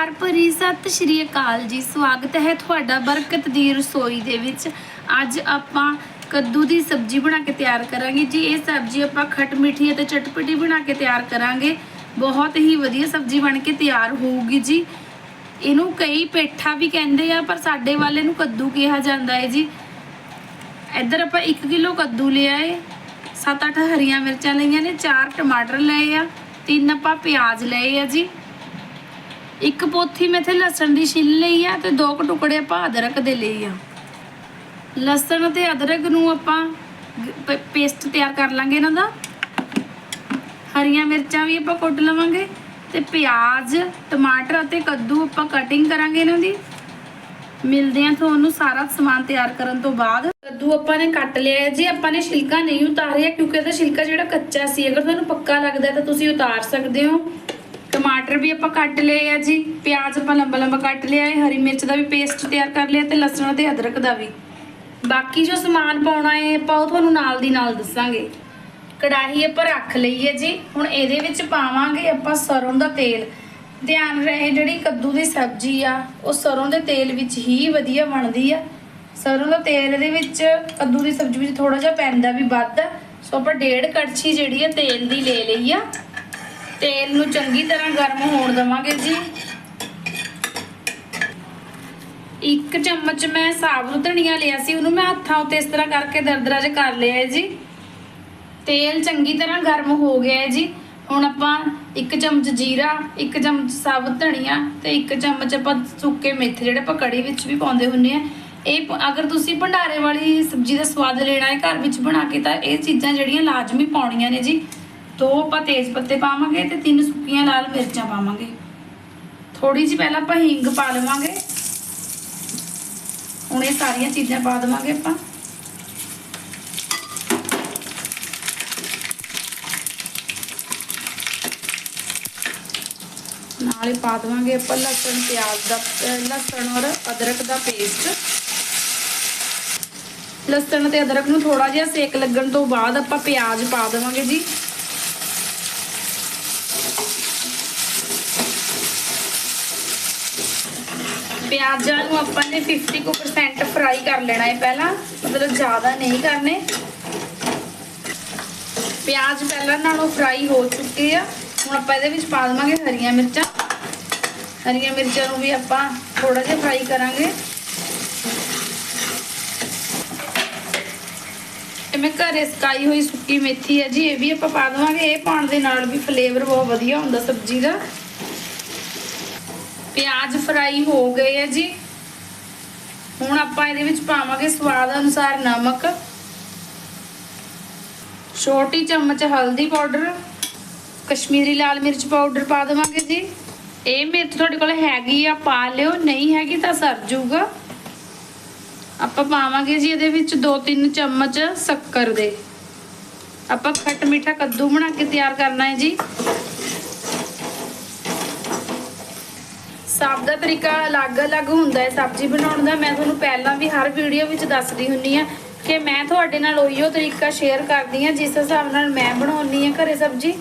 ਪਿਆਰ ਭਰੀ ਸਤਿ ਸ਼੍ਰੀ ਅਕਾਲ ਜੀ। ਸਵਾਗਤ ਹੈ ਤੁਹਾਡਾ ਬਰਕਤ ਦੀ ਰਸੋਈ ਦੇ ਵਿੱਚ। ਅੱਜ ਆਪਾਂ ਕੱਦੂ ਦੀ ਸਬਜ਼ੀ ਬਣਾ ਕੇ ਤਿਆਰ ਕਰਾਂਗੇ ਜੀ। ਇਹ ਸਬਜ਼ੀ ਆਪਾਂ ਖੱਟ ਮਿੱਠੀ ਅਤੇ ਚਟਪਟੀ ਬਣਾ ਕੇ ਤਿਆਰ ਕਰਾਂਗੇ। ਬਹੁਤ ਹੀ ਵਧੀਆ ਸਬਜ਼ੀ ਬਣ ਕੇ ਤਿਆਰ ਹੋਊਗੀ ਜੀ। ਇਹਨੂੰ ਕਈ ਪੇਠਾ ਵੀ ਕਹਿੰਦੇ ਆ, ਪਰ ਸਾਡੇ ਵਾਲੇ ਨੂੰ ਕੱਦੂ ਕਿਹਾ ਜਾਂਦਾ ਹੈ ਜੀ। ਇੱਧਰ ਆਪਾਂ 1 ਕਿਲੋ ਕੱਦੂ ਲਿਆ ਏ। 7-8 ਹਰੀਆਂ ਮਿਰਚਾਂ ਲਈਆਂ ਨੇ 4 ਟਮਾਟਰ ਲਏ ਆ, ਤਿੰਨ ਆਪਾਂ ਪਿਆਜ਼ ਲਏ ਆ ਜੀ। ਇੱਕ ਪੋਥੀ ਮੈਂ ਇੱਥੇ ਲਸਣ ਦੀ ਛਿੱਲ ਲਈ ਆ ਤੇ ਦੋ ਕੁ ਟੁਕੜੇ ਆਪਾਂ ਅਦਰਕ ਦੇ ਲਈ ਆ। ਲਸਣ ਤੇ ਅਦਰਕ ਨੂੰ ਆਪਾਂ ਪੇਸਟ ਤਿਆਰ ਕਰ ਲਾਂਗੇ ਇਹਨਾਂ ਦਾ। ਹਰੀਆਂ ਮਿਰਚਾਂ ਵੀ ਆਪਾਂ ਕੁੱਟ ਲਵਾਂਗੇ ਤੇ ਪਿਆਜ਼, ਟਮਾਟਰ ਅਤੇ ਕੱਦੂ ਆਪਾਂ ਕਟਿੰਗ ਕਰਾਂਗੇ ਇਹਨਾਂ ਦੀ। ਮਿਲਦੇ ਆ ਤੁਹਾਨੂੰ ਸਾਰਾ ਸਮਾਨ ਤਿਆਰ ਕਰਨ ਤੋਂ ਬਾਅਦ। ਕੱਦੂ ਆਪਾਂ ਨੇ ਕੱਟ ਲਿਆ ਹੈ। ਜੀ ਆਪਾਂ ਨੇ ਛਿਲਕਾ ਨਹੀਂ ਉਤਾਰਿਆ, ਕਿਉਂਕਿ ਇਹਦਾ ਛਿਲਕਾ ਜਿਹੜਾ ਕੱਚਾ ਸੀ, ਅਗਰ ਤੁਹਾਨੂੰ ਪੱਕਾ ਲੱਗਦਾ ਤਾਂ ਤੁਸੀਂ ਉਤਾਰ ਸਕਦੇ ਹੋ। ਟਮਾਟਰ ਵੀ ਆਪਾਂ ਕੱਟ ਲਏ ਆ ਜੀ, ਪਿਆਜ਼ ਆਪਾਂ ਲੰਬਾ ਲੰਬਾ ਕੱਟ ਲਿਆ ਹੈ, ਹਰੀ ਮਿਰਚ ਦਾ ਵੀ ਪੇਸਟ ਤਿਆਰ ਕਰ ਲਿਆ ਤੇ ਲਸਣ ਤੇ ਅਦਰਕ ਦਾ ਵੀ। ਬਾਕੀ ਜੋ ਸਮਾਨ ਪਾਉਣਾ ਹੈ, ਆਪਾਂ ਉਹ ਤੁਹਾਨੂੰ ਨਾਲ ਦੀ ਨਾਲ ਦੱਸਾਂਗੇ। ਕੜਾਹੀ ਆਪਾਂ ਰੱਖ ਲਈ ਹੈ ਜੀ, ਹੁਣ ਇਹਦੇ ਵਿੱਚ ਪਾਵਾਂਗੇ ਆਪਾਂ ਸਰੋਂ ਦਾ ਤੇਲ। ਧਿਆਨ ਰਹੇ ਜਿਹੜੀ ਕੱਦੂ ਦੀ ਸਬਜ਼ੀ ਆ, ਉਹ ਸਰੋਂ ਦੇ ਤੇਲ ਵਿੱਚ ਹੀ ਵਧੀਆ ਬਣਦੀ ਆ। ਸਰੋਂ ਦਾ ਤੇਲ ਇਹਦੇ ਵਿੱਚ, ਕੱਦੂ ਦੀ ਸਬਜ਼ੀ ਵਿੱਚ ਥੋੜਾ ਜਿਹਾ ਪੈਂਦਾ ਵੀ ਵੱਧ ਆ। ਸੋ ਆਪਾਂ ਡੇਢ ਕੜਛੀ ਜਿਹੜੀ ਆ ਤੇਲ ਦੀ ਲੈ ਲਈ ਆ। ਤੇਲ ਨੂੰ ਚੰਗੀ ਤਰ੍ਹਾਂ ਗਰਮ ਹੋਣ ਦਵਾਂਗੇ ਜੀ। ਇੱਕ ਚਮਚ ਮੈਂ ਸਾਬੁਤ ਧਨੀਆ ਲਿਆ ਸੀ, ਉਹਨੂੰ ਮੈਂ ਹੱਥਾਂ ਉੱਤੇ ਇਸ ਤਰ੍ਹਾਂ ਕਰਕੇ ਦਰਦਰਾ ਜਿਹਾ ਕਰ ਲਿਆ ਹੈ ਜੀ। ਤੇਲ ਚੰਗੀ ਤਰ੍ਹਾਂ ਗਰਮ ਹੋ ਗਿਆ ਹੈ ਜੀ। ਹੁਣ ਆਪਾਂ ਇੱਕ ਚਮਚ ਜੀਰਾ, ਇੱਕ ਚਮਚ ਸਾਬੁਤ ਧਨੀਆ ਤੇ ਇੱਕ ਚਮਚ ਆਪਾਂ ਸੁੱਕੇ ਮੇਥੇ ਜਿਹੜੇ ਆਪਾਂ ਕੜੀ ਵਿੱਚ ਵੀ ਪਾਉਂਦੇ ਹੁੰਨੇ ਆ ਇਹ ਅਗਰ ਤੁਸੀਂ ਭੰਡਾਰੇ ਵਾਲੀ ਸਬਜ਼ੀ ਦਾ ਸਵਾਦ ਲੈਣਾ ਹੈ ਘਰ ਵਿੱਚ ਬਣਾ ਕੇ ਤਾਂ ਇਹ ਚੀਜ਼ਾਂ ਜਿਹੜੀਆਂ ਲਾਜ਼ਮੀ ਪਾਉਣੀਆਂ ਨੇ ਜੀ। ਦੋ ਆਪਾਂ ਤੇਜ਼ ਪੱਤੇ ਪਾਵਾਂਗੇ ਤੇ ਤਿੰਨ ਸੁੱਕੀਆਂ ਲਾਲ ਮਿਰਚਾਂ ਪਾਵਾਂਗੇ। ਥੋੜੀ ਜਿਹੀ ਪਹਿਲਾਂ ਆਪਾਂ ਹਿੰਗ ਪਾ ਲਵਾਂਗੇ। ਹੁਣ ਇਹ ਸਾਰੀਆਂ ਚੀਜ਼ਾਂ ਪਾ ਦੇਵਾਂਗੇ ਆਪਾਂ। ਨਾਲ ਹੀ ਪਾ ਦੇਵਾਂਗੇ ਆਪਾਂ ਲਸਣ, ਪਿਆਜ਼ ਦਾ ਲਸਣ ਔਰ ਅਦਰਕ ਦਾ ਪੇਸਟ ਲਸਣ ਤੇ ਅਦਰਕ ਨੂੰ ਥੋੜਾ ਜਿਹਾ ਸੇਕ ਲੱਗਣ ਤੋਂ ਬਾਅਦ ਆਪਾਂ ਪਿਆਜ਼ ਪਾ ਦੇਵਾਂਗੇ ਜੀ। ਪਿਆਜ਼ਾਂ ਨੂੰ ਆਪਾਂ ਨੇ 50% ਫਰਾਈ ਕਰ ਲੈਣਾ ਹੈ ਪਹਿਲਾਂ, ਮਤਲਬ ਜ਼ਿਆਦਾ ਨਹੀਂ ਕਰਨੇ। ਪਿਆਜ਼ ਪਹਿਲਾਂ ਨਾਲੋਂ ਫਰਾਈ ਹੋ ਚੁੱਕੇ ਆ। ਹੁਣ ਆਪਾਂ ਇਹਦੇ ਵਿੱਚ ਪਾ ਦੇਵਾਂਗੇ ਹਰੀਆਂ ਮਿਰਚਾਂ। ਹਰੀਆਂ ਮਿਰਚਾਂ ਨੂੰ ਵੀ ਆਪਾਂ ਥੋੜਾ ਜਿਹਾ ਫਰਾਈ ਕਰਾਂਗੇ। ਮੈਂ ਘਰੇ ਸਕਾਈ ਹੋਈ ਸੁੱਕੀ ਮੇਥੀ ਹੈ ਜੀ, ਇਹ ਵੀ ਆਪਾਂ ਪਾ ਦੇਵਾਂਗੇ। ਇਹ ਪਾਉਣ ਦੇ ਨਾਲ ਵੀ ਫਲੇਵਰ ਬਹੁਤ ਵਧੀਆ ਹੁੰਦਾ ਸਬਜ਼ੀ ਦਾ। ਪਿਆਜ਼ ਫਰਾਈ ਹੋ ਗਏ ਆ ਜੀ। ਹੁਣ ਆਪਾਂ ਇਹਦੇ ਵਿੱਚ ਪਾਵਾਂਗੇ ਸਵਾਦ ਅਨੁਸਾਰ ਨਮਕ। ਛੋਟੀ ਚਮਚ ਹਲਦੀ ਪਾਊਡਰ, ਕਸ਼ਮੀਰੀ ਲਾਲ ਮਿਰਚ ਪਾਊਡਰ ਪਾ ਦੇਵਾਂਗੇ ਜੀ। ਇਹ ਮਿਰਚ ਤੁਹਾਡੇ ਕੋਲ ਹੈਗੀ ਆ, ਪਾ ਲਿਓ। ਨਹੀਂ ਹੈਗੀ ਤਾਂ ਸਰ ਜਾਊਗਾ ਆਪਾਂ ਪਾਵਾਂਗੇ ਜੀ ਇਹਦੇ ਵਿੱਚ 2-3 ਚਮਚ ਸ਼ੱਕਰ ਦੇ। ਆਪਾਂ ਖੱਟ ਮਿੱਠਾ ਕੱਦੂ ਬਣਾ ਕੇ ਤਿਆਰ ਕਰਨਾ ਹੈ ਜੀ। ਸਭ ਦਾ ਤਰੀਕਾ ਅਲੱਗ-ਅਲੱਗ ਹੁੰਦਾ ਹੈ ਸਬਜ਼ੀ ਬਣਾਉਣ ਦਾ। ਮੈਂ ਤੁਹਾਨੂੰ ਪਹਿਲਾਂ ਵੀ ਹਰ ਵੀਡੀਓ ਵਿੱਚ ਦੱਸਦੀ ਹੁੰਨੀ ਆ ਕਿ ਮੈਂ ਤੁਹਾਡੇ ਨਾਲ ਉਹੀਓ ਤਰੀਕਾ ਸ਼ੇਅਰ ਕਰਦੀ ਆ ਜਿਸ ਹਿਸਾਬ ਨਾਲ ਮੈਂ ਬਣਾਉਣੀ ਆ ਘਰੇ ਸਬਜ਼ੀ।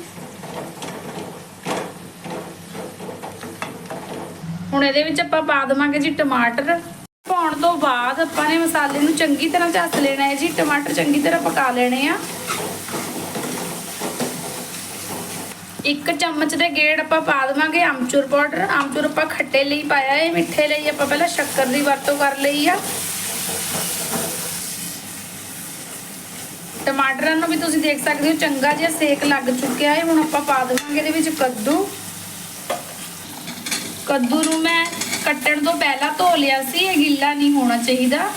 ਹੁਣ ਇਹਦੇ ਵਿੱਚ ਆਪਾਂ ਪਾ ਦੇਵਾਂਗੇ ਜੀ ਟਮਾਟਰ। ਪਾਉਣ ਤੋਂ ਬਾਅਦ ਆਪਾਂ ਨੇ ਮਸਾਲੇ ਨੂੰ ਚੰਗੀ ਤਰ੍ਹਾਂ ਝੱਸ ਲੈਣਾ ਹੈ ਜੀ। ਟਮਾਟਰ ਚੰਗੀ ਤਰ੍ਹਾਂ ਪਕਾ ਲੈਣੇ ਆ। ਇੱਕ ਚਮਚ ਦੇ ਗੇੜ ਆਪਾਂ ਪਾ ਦੇਵਾਂਗੇ ਆਮਚੂਰ ਪਾਊਡਰ। ਆਮਚੂਰ ਆਪਾਂ ਖੱਟੇ ਲਈ ਪਾਇਆ ਹੈ ਮਿੱਠੇ ਲਈ ਆਪਾਂ ਪਹਿਲਾਂ ਸ਼ੱਕਰ ਦੀ ਵਰਤੋਂ ਕਰ ਲਈ ਆ। ਟਮਾਟਰਾਂ ਨੂੰ ਵੀ ਤੁਸੀਂ ਦੇਖ ਸਕਦੇ ਹੋ, ਚੰਗਾ ਜਿਹਾ ਸੇਕ ਲੱਗ ਚੁੱਕਿਆ ਹੈ। ਹੁਣ ਆਪਾਂ ਪਾ ਦੇਵਾਂਗੇ ਇਹਦੇ ਵਿੱਚ ਕੱਦੂ। ਕੱਦੂ ਨੂੰ ਮੈਂ ਕੱਟਣ ਤੋਂ ਪਹਿਲਾਂ ਧੋ ਲਿਆ ਸੀ, ਇਹ ਗਿੱਲਾ ਨਹੀਂ ਹੋਣਾ ਚਾਹੀਦਾ।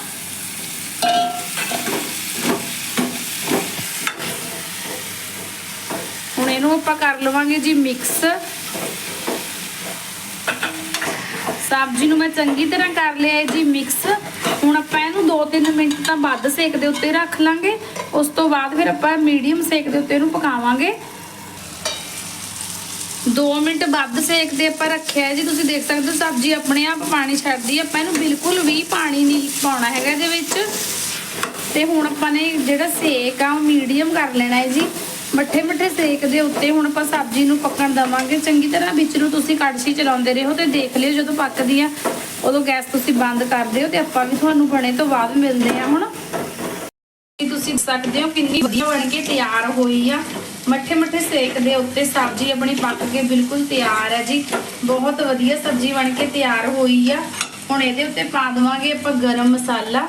ਇਹਨੂੰ ਆਪਾਂ ਕਰ ਲਵਾਂਗੇ ਜੀ ਮਿਕਸ ਸਬਜ਼ੀ ਨੂੰ ਮੈਂ ਚੰਗੀ ਤਰ੍ਹਾਂ ਕਰ ਲਿਆ ਹੈ ਜੀ ਮਿਕਸ ਹੁਣ ਆਪਾਂ ਇਹਨੂੰ 2-3 ਮਿੰਟ ਤਾਂ ਵੱਧ ਸੇਕ ਦੇ ਉੱਤੇ ਰੱਖ ਲਾਂਗੇ। ਉਸ ਤੋਂ ਬਾਅਦ ਫਿਰ ਆਪਾਂ ਮੀਡੀਅਮ ਸੇਕ ਦੇ ਉੱਤੇ ਇਹਨੂੰ ਪਕਾਵਾਂਗੇ। 2 ਮਿੰਟ ਵੱਧ ਸੇਕ ਤੇ ਆਪਾਂ ਰੱਖਿਆ ਹੈ ਜੀ। ਤੁਸੀਂ ਦੇਖ ਸਕਦੇ ਹੋ ਸਬਜ਼ੀ ਆਪਣੇ ਆਪ ਪਾਣੀ ਛੱਡਦੀ ਹੈ। ਆਪਾਂ ਇਹਨੂੰ ਬਿਲਕੁਲ ਵੀ ਪਾਣੀ ਨਹੀਂ ਪਾਉਣਾ ਹੈਗਾ ਇਹਦੇ ਵਿੱਚ। ਤੇ ਹੁਣ ਆਪਾਂ ਨੇ ਜਿਹੜਾ ਸੇਕ ਆ, ਉਹ ਮੀਡੀਅਮ ਕਰ ਲੈਣਾ ਹੈ ਜੀ। ਮੱਠੇ ਮੱਠੇ ਸੇਕ ਦੇ ਉੱਤੇ ਹੁਣ ਆਪਾਂ ਸਬਜ਼ੀ ਨੂੰ ਪੱਕਣ ਦਵਾਂਗੇ। ਚੰਗੀ ਤਰ੍ਹਾਂ ਵਿੱਚ ਨੂੰ ਤੁਸੀਂ ਕੜਛੀ ਚਲਾਉਂਦੇ ਰਹੋ ਤੇ ਦੇਖ ਲਿਓ ਜਦੋਂ ਪੱਕਦੀ ਆ, ਉਦੋਂ ਗੈਸ ਤੁਸੀਂ ਬੰਦ ਕਰ ਦਿਓ ਤੇ ਆਪਾਂ ਵੀ ਤੁਹਾਨੂੰ ਬਣੇ ਤੋਂ ਬਾਅਦ ਮਿਲਦੇ ਆ ਹੁਣ। ਤੁਸੀਂ ਸਕਦੇ ਹੋ ਕਿੰਨੀ ਵਧੀਆ ਬਣ ਕੇ ਤਿਆਰ ਹੋਈ ਆ। ਮੱਠੇ ਮੱਠੇ ਸੇਕ ਦੇ ਉੱਤੇ ਸਬਜ਼ੀ ਆਪਣੀ ਪੱਕ ਕੇ ਬਿਲਕੁਲ ਤਿਆਰ ਹੈ ਜੀ। ਬਹੁਤ ਵਧੀਆ ਸਬਜ਼ੀ ਬਣ ਕੇ ਤਿਆਰ ਹੋਈ ਆ। ਹੁਣ ਇਹਦੇ ਉੱਤੇ ਪਾ ਦੇਵਾਂਗੇ ਆਪਾਂ ਗਰਮ ਮਸਾਲਾ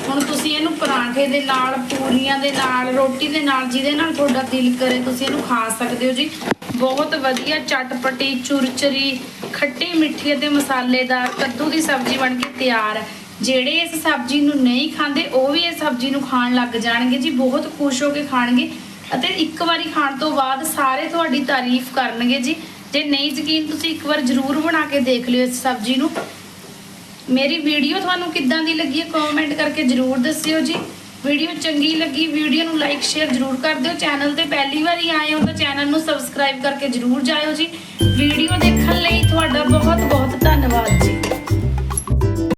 ਹੁਣ ਤੁਸੀਂ ਇਹਨੂੰ ਪਰਾਂਠੇ ਦੇ ਨਾਲ, ਪੂਰੀਆਂ ਦੇ ਨਾਲ, ਰੋਟੀ ਦੇ ਨਾਲ, ਜਿਹਦੇ ਨਾਲ ਤੁਹਾਡਾ ਦਿਲ ਕਰੇ, ਤੁਸੀਂ ਇਹਨੂੰ ਖਾ ਸਕਦੇ ਹੋ ਜੀ। ਬਹੁਤ ਵਧੀਆ ਚਟਪਟੀ, ਚੁਰਚਰੀ, ਖੱਟੀ ਮਿੱਠੀ ਅਤੇ ਮਸਾਲੇਦਾਰ ਕੱਦੂ ਦੀ ਸਬਜ਼ੀ ਬਣ ਕੇ ਤਿਆਰ ਹੈ। ਜਿਹੜੇ ਇਸ ਸਬਜ਼ੀ ਨੂੰ ਨਹੀਂ ਖਾਂਦੇ, ਉਹ ਵੀ ਇਸ ਸਬਜ਼ੀ ਨੂੰ ਖਾਣ ਲੱਗ ਜਾਣਗੇ ਜੀ। ਬਹੁਤ ਖੁਸ਼ ਹੋ ਕੇ ਖਾਣਗੇ ਅਤੇ ਇੱਕ ਵਾਰੀ ਖਾਣ ਤੋਂ ਬਾਅਦ ਸਾਰੇ ਤੁਹਾਡੀ ਤਾਰੀਫ ਕਰਨਗੇ ਜੀ। ਜੇ ਨਹੀਂ ਯਕੀਨ ਤੁਸੀਂ ਇੱਕ ਵਾਰ ਜ਼ਰੂਰ ਬਣਾ ਕੇ ਦੇਖ ਲਿਓ ਇਸ ਸਬਜ਼ੀ ਨੂੰ। ਮੇਰੀ ਵੀਡੀਓ ਤੁਹਾਨੂੰ ਕਿੱਦਾਂ ਦੀ ਲੱਗੀ ਹੈ ਕਮੈਂਟ ਕਰਕੇ ਜਰੂਰ ਦੱਸਿਓ ਜੀ। ਵੀਡੀਓ ਚੰਗੀ ਲੱਗੀ, ਵੀਡੀਓ ਨੂੰ ਲਾਈਕ ਸ਼ੇਅਰ ਜਰੂਰ ਕਰ ਦਿਓ। ਚੈਨਲ ਤੇ ਪਹਿਲੀ ਵਾਰੀ ਆਏ ਹੋ ਤਾਂ ਚੈਨਲ ਨੂੰ ਸਬਸਕ੍ਰਾਈਬ ਕਰਕੇ ਜਰੂਰ ਜਾਇਓ ਜੀ। ਵੀਡੀਓ ਦੇਖਣ ਲਈ ਤੁਹਾਡਾ ਬਹੁਤ ਬਹੁਤ ਧੰਨਵਾਦ ਜੀ।